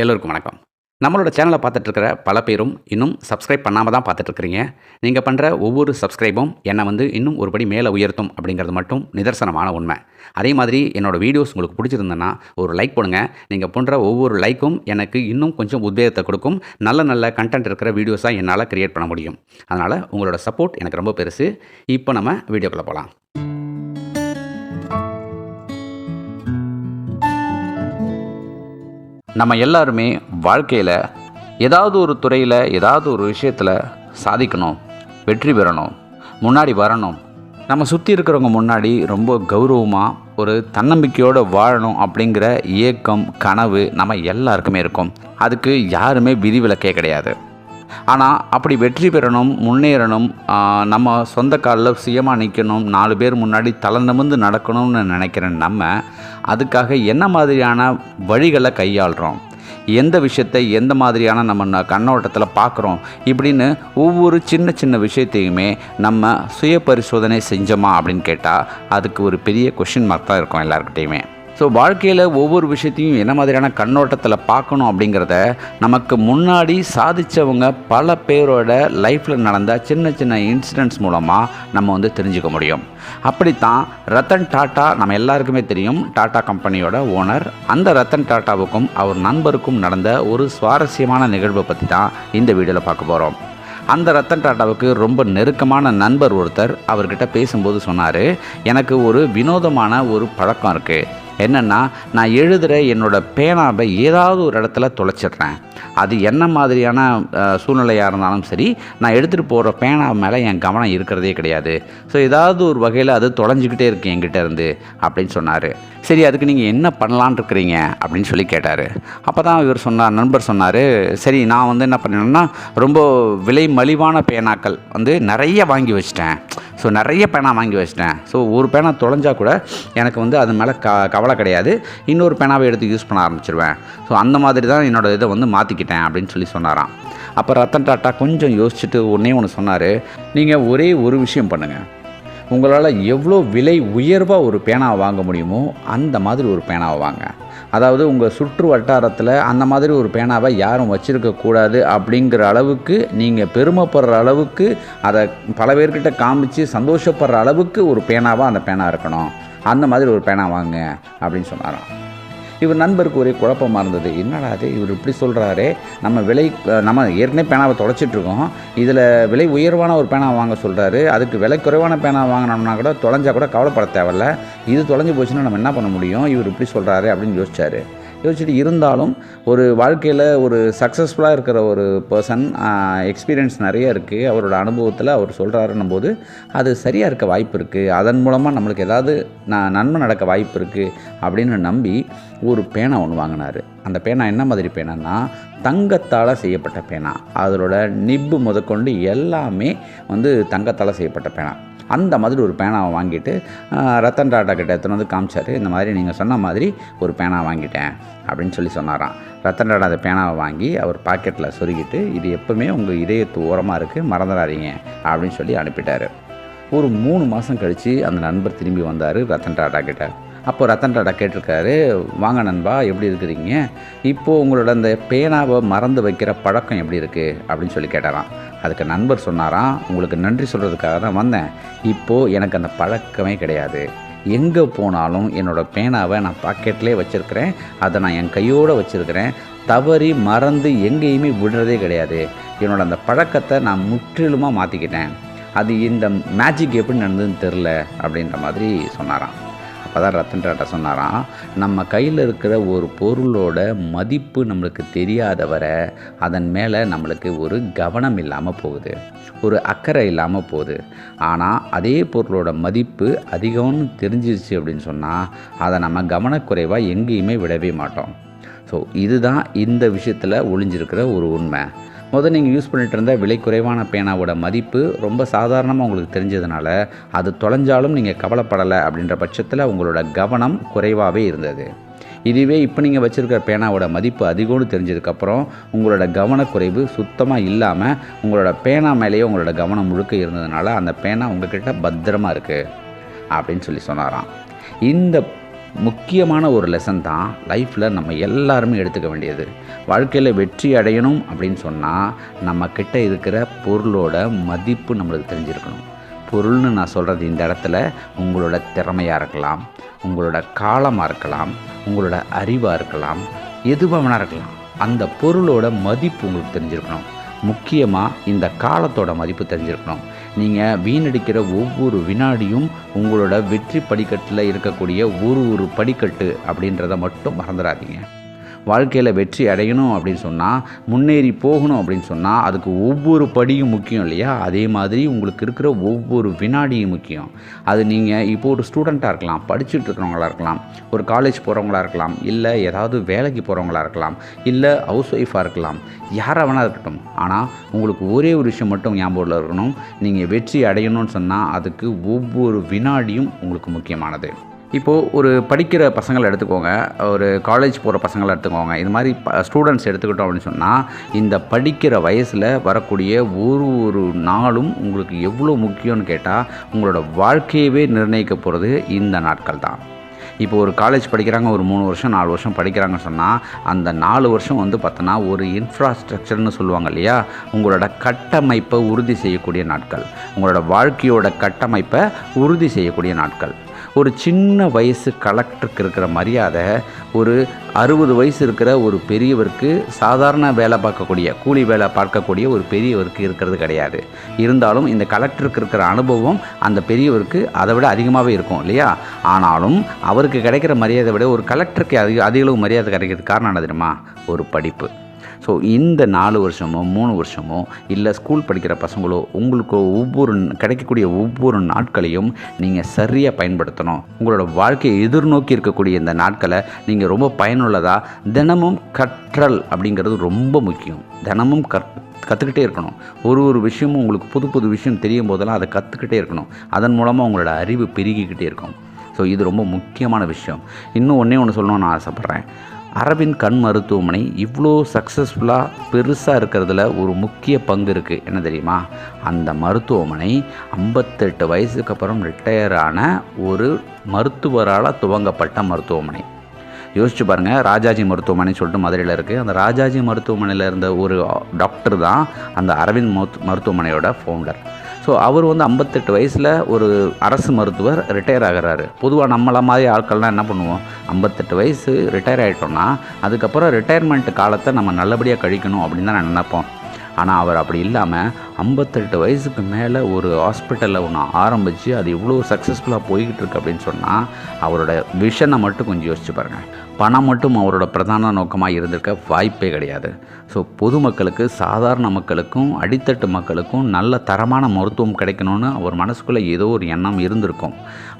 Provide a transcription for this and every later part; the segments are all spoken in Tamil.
எல்லோருக்கும் வணக்கம். நம்மளோட சேனலை பார்த்துட்ருக்கிற பல பேரும் இன்னும் சப்ஸ்கிரைப் பண்ணாமல் தான் பார்த்துட்ருக்கிறீங்க. நீங்கள் பண்ணுற ஒவ்வொரு சப்ஸ்கிரைபும் என்னை வந்து இன்னும் ஒரு படி மேலே உயர்த்தும் அப்படிங்கிறது மட்டும் நிதர்சனமான உண்மை. அதே மாதிரி என்னோட வீடியோஸ் உங்களுக்கு பிடிச்சிருந்ததுன்னா ஒரு லைக் போடுங்கள் நீங்கள் பண்ணுற ஒவ்வொரு லைக்கும் எனக்கு இன்னும் கொஞ்சம் உத்வேகத்தை கொடுக்கும். நல்ல நல்ல கண்டென்ட் இருக்கிற வீடியோஸாக என்னால் க்ரியேட் பண்ண முடியும். அதனால் உங்களோட சப்போர்ட் எனக்கு ரொம்ப பெருசு. இப்போ நம்ம வீடியோக்குள்ளே போகலாம். நம்ம எல்லாருமே வாழ்க்கையில் ஏதாவது ஒரு துறையில் ஏதாவது ஒரு விஷயத்தில் சாதிக்கணும் வெற்றி பெறணும் முன்னாடி வரணும். நம்ம சுற்றி இருக்கிறவங்க முன்னாடி ரொம்ப கௌரவமாக ஒரு தன்னம்பிக்கையோடு வாழணும் அப்படிங்கிற ஏக்கம் கனவு நம்ம எல்லாருக்குமே இருக்கும். அதுக்கு யாருமே விதிவிலக்கே கிடையாது. ஆனால் அப்படி வெற்றி பெறணும் முன்னேறணும் நம்ம சொந்த காலில் சுயமாக நிற்கணும் நாலு பேர் முன்னாடி தலை நிமிர்ந்து நடக்கணும்னு நினைக்கிற நம்ம அதுக்காக என்ன மாதிரியான வழிகளை கையாளுறோம்? எந்த விஷயத்தை எந்த மாதிரியான நம்ம கண்ணோட்டத்தில் பார்க்குறோம் இப்படின்னு ஒவ்வொரு சின்ன சின்ன விஷயத்தையுமே நம்ம சுய பரிசோதனை செஞ்சோமா அப்படின்னு கேட்டால் அதுக்கு ஒரு பெரிய கொஷின் மார்க் தான் இருக்கும் எல்லாருக்கிட்டேயுமே ஸோ வாழ்க்கையில் ஒவ்வொரு விஷயத்தையும் என்ன மாதிரியான கண்ணோட்டத்தில் பார்க்கணும் அப்படிங்கிறத நமக்கு முன்னாடி சாதித்தவங்க பல பேரோட லைஃப்பில் நடந்த சின்ன சின்ன இன்சிடென்ட்ஸ் மூலமாக நம்ம வந்து தெரிஞ்சுக்க முடியும். அப்படித்தான் ரத்தன் டாட்டா நம்ம எல்லாருக்குமே தெரியும். டாட்டா கம்பெனியோட ஓனர் அந்த ரத்தன் டாட்டாவுக்கும் அவர் நண்பருக்கும் நடந்த ஒரு சுவாரஸ்யமான நிகழ்வை பற்றி தான் இந்த வீடியோவில் பார்க்க போகிறோம் அந்த ரத்தன் டாட்டாவுக்கு ரொம்ப நெருக்கமான நண்பர் ஒருத்தர் அவர்கிட்ட பேசும்போது சொன்னார் எனக்கு ஒரு வினோதமான ஒரு பழக்கம் இருக்குது என்னென்னா நான் எழுதுகிற என்னோட பேனாவை ஏதாவது ஒரு இடத்துல தொலைச்சிடுறேன். அது என்ன மாதிரியான சூழ்நிலையாக இருந்தாலும் சரி நான் எடுத்துகிட்டு போகிற பேனா மேலே என் கவனம் இருக்கிறதே கிடையாது. ஸோ ஏதாவது ஒரு வகையில் அது தொலைஞ்சிக்கிட்டே இருக்கு என்கிட்ட இருந்து அப்படின்னு சொன்னார். சரி அதுக்கு நீங்கள் என்ன பண்ணலான் இருக்கிறீங்க அப்படின்னு சொல்லி கேட்டார். அப்போ தான் இவர் சொன்னார் நண்பர் சொன்னார் சரி நான் வந்து என்ன பண்ணேன்னா ரொம்ப விலை மலிவான பேனாக்கள் வந்து நிறைய வாங்கி வச்சிட்டேன். ஸோ நிறைய பேனா வாங்கி வச்சிட்டேன். ஸோ ஒரு பேனா தொலைஞ்சா கூட எனக்கு வந்து அது மேலே க கவலை கிடையாது. இன்னொரு பேனாவை எடுத்து யூஸ் பண்ண ஆரம்பிச்சிருவேன். ஸோ அந்த மாதிரி தான் என்னோட இதை வந்து மாற்றி மாற்றிக்கிட்டேன் அப்படின்னு சொல்லி சொன்னாராம். அப்போ ரத்தன் டாட்டா கொஞ்சம் யோசிச்சுட்டு ஒன்றே ஒன்று சொன்னார். நீங்கள் ஒரே ஒரு விஷயம் பண்ணுங்கள் உங்களால் எவ்வளோ விலை உயர்வாக ஒரு பேனாவை வாங்க முடியுமோ அந்த மாதிரி ஒரு பேனாவை வாங்க. அதாவது உங்கள் சுற்று வட்டாரத்தில் அந்த மாதிரி ஒரு பேனாவை யாரும் வச்சுருக்கக்கூடாது அப்படிங்கிற அளவுக்கு நீங்கள் பெருமைப்படுற அளவுக்கு அதை பல பேர்கிட்ட காமிச்சு சந்தோஷப்படுற அளவுக்கு ஒரு பேனாவாக அந்த பேனா இருக்கணும். அந்த மாதிரி ஒரு பேனா வாங்க அப்படின்னு சொன்னாராம். இவர் நண்பருக்கு ஒரே குழப்பமாக இருந்தது. என்னடா அது இவர் இப்படி சொல்கிறாரு நம்ம விலை நம்ம ஏற்கனவே பேனாவை தொலைச்சிட்டு இருக்கோம். இதில் விலை உயர்வான ஒரு பேனா வாங்க சொல்கிறாரு அதுக்கு விலை குறைவான பேனா வாங்கினோம்னா கூட தொலைஞ்சா கூட கவலைப்பட தேவையில்ல. இது தொலைஞ்சு போச்சுன்னா நம்ம என்ன பண்ண முடியும்? இவர் இப்படி சொல்கிறாரு அப்படின்னு யோசிச்சாரு. யோசிச்சுட்டு இருந்தாலும் ஒரு வாழ்க்கையில் ஒரு சக்ஸஸ்ஃபுல்லாக இருக்கிற ஒரு பர்சன் எக்ஸ்பீரியன்ஸ் நிறைய இருக்குது அவரோட அனுபவத்தில் அவர் சொல்கிறாருன்னும் போது அது சரியாக இருக்க வாய்ப்பு இருக்குது அதன் மூலமாக நம்மளுக்கு ஏதாவது நான் நன்மை நடக்க வாய்ப்பு இருக்குது அப்படின்னு நம்பி ஒரு பேனா ஒன்று வாங்கினார். அந்த பேனா என்ன மாதிரி பேனான்னா தங்கத்தால் செய்யப்பட்ட பேனா. அதோட நிப்பு முதற்கொண்டு எல்லாமே வந்து தங்கத்தால் செய்யப்பட்ட பேனா. அந்த மாதிரி ஒரு பேனாவை வாங்கிட்டு ரத்தன் டாட்டா கிட்ட எடுத்துன்னு வந்து காமிச்சாரு. இந்த மாதிரி நீங்கள் சொன்ன மாதிரி ஒரு பேனா வாங்கிட்டேன் அப்படின்னு சொல்லி சொன்னாராம். ரத்தன் டாட்டா அந்த பேனாவை வாங்கி அவர் பாக்கெட்டில் சொருகிட்டு இது எப்பவுமே உங்கள் இதயத்து ஓரமாக இருக்குது மறந்துடாதீங்க அப்படின்னு சொல்லி அனுப்பிட்டாரு. ஒரு மூணு மாதம் கழித்து அந்த நண்பர் திரும்பி வந்தார் ரத்தன் டாட்டா கிட்ட. அப்போ ரத்தன் டாடா கேட்டிருக்காரு வாங்க நண்பா எப்படி இருக்கிறீங்க? இப்போது உங்களோட அந்த பேனாவை மறந்து வைக்கிற பழக்கம் எப்படி இருக்குது அப்படின்னு சொல்லி கேட்டாராம். அதுக்கு நண்பர் சொன்னாராம் உங்களுக்கு நன்றி சொல்கிறதுக்காக தான் வந்தேன். இப்போது எனக்கு அந்த பழக்கமே கிடையாது. எங்கே போனாலும் என்னோடய பேனாவை நான் பாக்கெட்லேயே வச்சுருக்கிறேன். அதை நான் என் கையோடு வச்சுருக்கிறேன். தவறி மறந்து எங்கேயுமே விடுறதே கிடையாது. என்னோட அந்த பழக்கத்தை நான் முற்றிலுமாக மாற்றிக்கிட்டேன் அது இந்த மேஜிக் எப்படி நடந்ததுன்னு தெரில அப்படின்ற மாதிரி சொன்னாராம். அப்போ தான் ரத்தன் டாட்டா சொன்னாராம் நம்ம கையில் இருக்கிற ஒரு பொருளோட மதிப்பு நம்மளுக்கு தெரியாத வர அதன் மேலே நம்மளுக்கு ஒரு கவனம் இல்லாமல் போகுது ஒரு அக்கறை இல்லாமல் போகுது. ஆனால் அதே பொருளோட மதிப்பு அதிகம்னு தெரிஞ்சிருச்சு அப்படின்னு சொன்னால் அதை நம்ம கவனக்குறைவாக எங்கேயுமே விடவே மாட்டோம். ஸோ இதுதான் இந்த விஷயத்தில் ஒளிஞ்சிருக்கிற ஒரு உண்மை. முதல் நீங்கள் யூஸ் பண்ணிட்டு இருந்த விலை குறைவான பேனாவோட மதிப்பு ரொம்ப சாதாரணமாக உங்களுக்கு தெரிஞ்சதுனால அது தொலைஞ்சாலும் நீங்கள் கவலைப்படலை அப்படின்ற பட்சத்தில் உங்களோட கவனம் குறைவாகவே இருந்தது. இதுவே இப்போ நீங்கள் வச்சுருக்கிற பேனாவோட மதிப்பு அதிகம்னு தெரிஞ்சதுக்கப்புறம் உங்களோட கவனக்குறைவு சுத்தமாக இல்லாமல் உங்களோட பேனா மேலேயே உங்களோட கவனம் முழுக்க இருந்ததுனால அந்த பேனா உங்ககிட்ட பத்திரமா இருக்குது அப்படின்னு சொல்லி சொன்னாராம். இந்த முக்கியமான ஒரு லெசன் தான் லைஃப்பில் நம்ம எல்லாருமே எடுத்துக்க வேண்டியது. வாழ்க்கையில் வெற்றி அடையணும் அப்படின்னு சொன்னால் நம்ம கிட்ட இருக்கிற பொருளோட மதிப்பு நம்மளுக்கு தெரிஞ்சிருக்கணும். பொருள்னு நான் சொல்கிறது இந்த இடத்துல உங்களோட திறமையாக இருக்கலாம் உங்களோட காலமாக இருக்கலாம் உங்களோட அறிவாக இருக்கலாம் எதுவாக வேணா இருக்கலாம். அந்த பொருளோட மதிப்பு உங்களுக்கு தெரிஞ்சிருக்கணும். முக்கியமாக இந்த காலத்தோட மதிப்பு தெரிஞ்சிருக்கணும். நீங்கள் வீணடிக்கிற ஒவ்வொரு வினாடியும் உங்களோட வெற்றி படிக்கட்டில் இருக்கக்கூடிய ஒரு ஒரு படிக்கட்டு அப்படின்றத மட்டும் மறந்துடாதீங்க. வாழ்க்கையில் வெற்றி அடையணும் அப்படின்னு சொன்னால் முன்னேறி போகணும் அப்படின்னு சொன்னால் அதுக்கு ஒவ்வொரு படியும் முக்கியம் இல்லையா? அதே மாதிரி உங்களுக்கு இருக்கிற ஒவ்வொரு வினாடியும் முக்கியம். அது நீங்கள் இப்போ ஒரு ஸ்டூடெண்ட்டாக இருக்கலாம் படிச்சுட்டு இருக்கிறவங்களா இருக்கலாம் ஒரு காலேஜ் போகிறவங்களா இருக்கலாம் இல்லை ஏதாவது வேலைக்கு போகிறவங்களா இருக்கலாம் இல்லை ஹவுஸ் ஒய்ஃபாக இருக்கலாம் யாராக வேணால் இருக்கட்டும். ஆனால் உங்களுக்கு ஒரே ஒரு விஷயம் மட்டும் ஞாபகத்தில் இருக்கணும். நீங்கள் வெற்றி அடையணும்னு சொன்னால் அதுக்கு ஒவ்வொரு வினாடியும் உங்களுக்கு முக்கியமானது. இப்போது ஒரு படிக்கிற பசங்களை எடுத்துக்கோங்க ஒரு காலேஜ் போகிற பசங்களை எடுத்துக்கோங்க. இது மாதிரி ஸ்டூடெண்ட்ஸ் எடுத்துக்கிட்டோம் அப்படின்னு சொன்னால் இந்த படிக்கிற வயசில் வரக்கூடிய ஒரு ஒரு நாளும் உங்களுக்கு எவ்வளோ முக்கியம்னு கேட்டால் உங்களோட வாழ்க்கையவே நிர்ணயிக்க போகிறது இந்த நாட்கள் தான். இப்போ ஒரு காலேஜ் படிக்கிறாங்க ஒரு மூணு வருஷம் நாலு வருஷம் படிக்கிறாங்கன்னு சொன்னால் அந்த நாலு வருஷம் வந்து பார்த்தோன்னா ஒரு இன்ஃப்ராஸ்ட்ரக்சர்னு சொல்லுவாங்க இல்லையா? உங்களோட கட்டமைப்பை உறுதி செய்யக்கூடிய நாட்கள். உங்களோட வாழ்க்கையோட கட்டமைப்பை உறுதி செய்யக்கூடிய நாட்கள். ஒரு சின்ன வயசு கலெக்டருக்கு இருக்கிற மரியாதை ஒரு அறுபது வயசு இருக்கிற ஒரு பெரியவருக்கு சாதாரண வேலை பார்க்கக்கூடிய கூலி வேலை பார்க்கக்கூடிய ஒரு பெரியவருக்கு இருக்கிறது கிடையாது. இருந்தாலும் இந்த கலெக்டருக்கு இருக்கிற அனுபவம் அந்த பெரியவருக்கு அதை விட அதிகமாகவே இருக்கும் இல்லையா? ஆனாலும் அவருக்கு கிடைக்கிற மரியாதை விட ஒரு கலெக்டருக்கு அதிக அதிகளவு மரியாதை கிடைக்கிறதுக்கு காரணம் என்ன தெரியுமா? ஒரு படிப்பு. ஸோ இந்த நாலு வருஷமோ மூணு வருஷமோ இல்லை ஸ்கூல் படிக்கிற பசங்களோ உங்களுக்கு ஒவ்வொரு கிடைக்கக்கூடிய ஒவ்வொரு நாட்களையும் நீங்கள் சரியாக பயன்படுத்தணும். உங்களோட வாழ்க்கையை எதிர்நோக்கி இருக்கக்கூடிய இந்த நாட்களை நீங்கள் ரொம்ப பயனுள்ளதாக தினமும் கற்றல் அப்படிங்கிறது ரொம்ப முக்கியம். தினமும் கற் கற்றுக்கிட்டே இருக்கணும். ஒரு ஒரு விஷயமும் உங்களுக்கு புது புது விஷயம் தெரியும் போதெல்லாம் அதை கற்றுக்கிட்டே இருக்கணும். அதன் மூலமாக உங்களோட அறிவு பெருகிக்கிட்டே இருக்கும். ஸோ இது ரொம்ப முக்கியமான விஷயம். இன்னும் ஒன்றே ஒன்று சொல்லணும்னு நான் ஆசைப்பட்றேன். அரவிந்த் கண் மருத்துவமனை இவ்வளோ சக்ஸஸ்ஃபுல்லாக பெருசாக இருக்கிறதுல ஒரு முக்கிய பங்கு இருக்குது என்ன தெரியுமா? அந்த மருத்துவமனை ஐம்பத்தெட்டு வயசுக்கு அப்புறம் ரிட்டையரான ஒரு மருத்துவரால் துவங்கப்பட்ட மருத்துவமனை. யோசிச்சு பாருங்கள் ராஜாஜி மருத்துவமனை சொல்லிட்டு மதுரையில் இருக்குது அந்த ராஜாஜி மருத்துவமனையில் இருந்த ஒரு டாக்டர் தான் அந்த அரவிந்த் மருத் மருத்துவமனையோட ஃபவுண்டர் ஸோ அவர் வந்து ஐம்பத்தெட்டு வயசில் ஒரு அரசு மருத்துவர் ரிட்டையர் ஆகிறாரு. பொதுவாக நம்மள மாதிரி ஆட்கள்லாம் என்ன பண்ணுவோம்? ஐம்பத்தெட்டு வயசு ரிட்டையர் ஆகிட்டோம்னா அதுக்கப்புறம் ரிட்டையர்மெண்ட் காலத்தை நம்ம நல்லபடியாக கழிக்கணும் அப்படின்னு தான் நினைப்போம். ஆனால் அவர் அப்படி இல்லாமல் ஐம்பத்தெட்டு வயசுக்கு மேலே ஒரு ஹாஸ்பிட்டலில் ஒன்று ஆரம்பித்து அது இவ்வளோ சக்ஸஸ்ஃபுல்லாக போய்கிட்டு இருக்கு அப்படின்னு சொன்னால் அவரோட விஷனை மட்டும் கொஞ்சம் யோசிச்சு பாருங்கள் பணம் மட்டும் அவரோட பிரதான நோக்கமாக இருந்திருக்க வாய்ப்பே கிடையாது. ஸோ பொதுமக்களுக்கு சாதாரண மக்களுக்கும் அடித்தட்டு மக்களுக்கும் நல்ல தரமான மருத்துவம் கிடைக்கணும்னு அவர் மனசுக்குள்ளே ஏதோ ஒரு எண்ணம் இருந்திருக்கும்.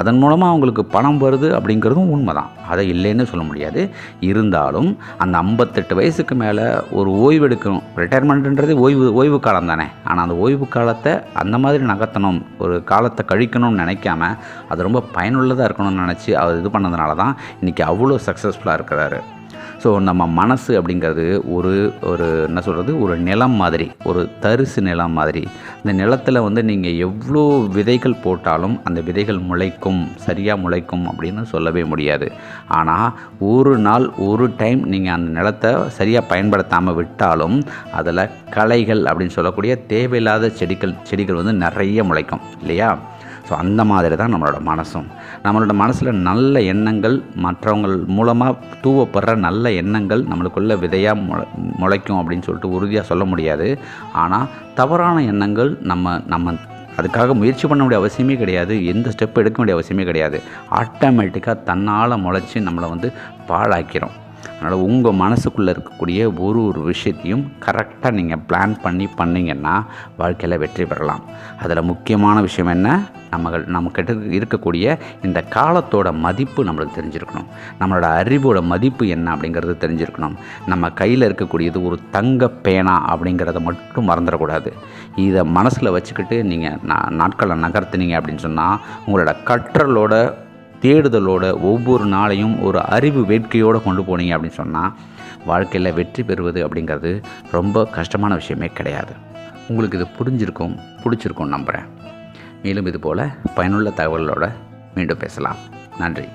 அதன் மூலமாக அவங்களுக்கு பணம் வருது அப்படிங்கிறதும் உண்மை தான் அதை இல்லைன்னு சொல்ல முடியாது. இருந்தாலும் அந்த ஐம்பத்தெட்டு வயசுக்கு மேலே ஒரு ஓய்வு எடுக்கணும். ரிட்டையர்மெண்ட்டுன்றது ஓய்வு ஓய்வு காலம் தானே. ஆனால் அந்த ஓய்வு காலத்தை அந்த மாதிரி நகர்த்தணும் ஒரு காலத்தை கழிக்கணும்னு நினைக்காம அது ரொம்ப பயனுள்ளதாக இருக்கணும்னு நினச்சி அவர் இது பண்ணதுனால தான் இன்றைக்கி அவ்வளோ சக்ஸஸ்ஃபுல்லாக இருக்கிறாரு. ஸோ நம்ம மனசு அப்படிங்கிறது ஒரு ஒரு என்ன சொல்கிறது ஒரு நிலம் மாதிரி ஒரு தரிசு நிலம் மாதிரி. இந்த நிலத்தில் வந்து நீங்கள் எவ்வளோ விதைகள் போட்டாலும் அந்த விதைகள் முளைக்கும் சரியாக முளைக்கும் அப்படின்னு சொல்லவே முடியாது. ஆனால் ஒரு நாள் ஒரு டைம் நீங்கள் அந்த நிலத்தை சரியாக பயன்படுத்தாமல் விட்டாலும் அதில் களைகள் அப்படின்னு சொல்லக்கூடிய தேவையில்லாத செடிகள் செடிகள் வந்து நிறைய முளைக்கும் இல்லையா? ஸோ அந்த மாதிரி தான் நம்மளோட மனசும். நம்மளோட மனசில் நல்ல எண்ணங்கள் மற்றவங்கள் மூலமாக தூவப்படுற நல்ல எண்ணங்கள் நம்மளுக்குள்ள விதையாக முளை முளைக்கும் அப்படின்னு சொல்லிட்டு உறுதியாக சொல்ல முடியாது. ஆனால் தவறான எண்ணங்கள் நம்ம நம்ம அதுக்காக முயற்சி பண்ண வேண்டிய அவசியமே கிடையாது. எந்த ஸ்டெப் எடுக்க வேண்டிய அவசியமே கிடையாது. ஆட்டோமேட்டிக்காக தன்னால் முளைச்சி நம்மளை வந்து பாழாக்கிறோம். அதனால் உங்கள் மனசுக்குள்ளே இருக்கக்கூடிய ஒரு ஒரு விஷயத்தையும் கரெக்டாக நீங்கள் பிளான் பண்ணி பண்ணிங்கன்னா வாழ்க்கையில் வெற்றி பெறலாம். அதில் முக்கியமான விஷயம் என்ன? நம்ம நம்மக்கிட்ட இருக்கக்கூடிய இந்த காலத்தோட மதிப்பு நம்மளுக்கு தெரிஞ்சிருக்கணும். நம்மளோட அறிவோட மதிப்பு என்ன அப்படிங்கிறது தெரிஞ்சிருக்கணும். நம்ம கையில் இருக்கக்கூடியது ஒரு தங்க பேனா அப்படிங்கிறத மட்டும் மறந்துடக்கூடாது. இதை மனசில் வச்சுக்கிட்டு நீங்கள் நாட்களை நகர்த்துனீங்க அப்படின்னு சொன்னால் உங்களோட கற்றலோட தேடுதலோட ஒவ்வொரு நாளையும் ஒரு அறிவு வேட்கையோடு கொண்டு போனீங்க அப்படின்னு சொன்னால் வாழ்க்கையில் வெற்றி பெறுவது அப்படிங்கிறது ரொம்ப கஷ்டமான விஷயமே கிடையாது. உங்களுக்கு இது புரிஞ்சிருக்கும் பிடிச்சிருக்கும் நம்புகிறேன் மேலும் இது போல் பயனுள்ள தகவல்களோடு மீண்டும் பேசலாம். நன்றி.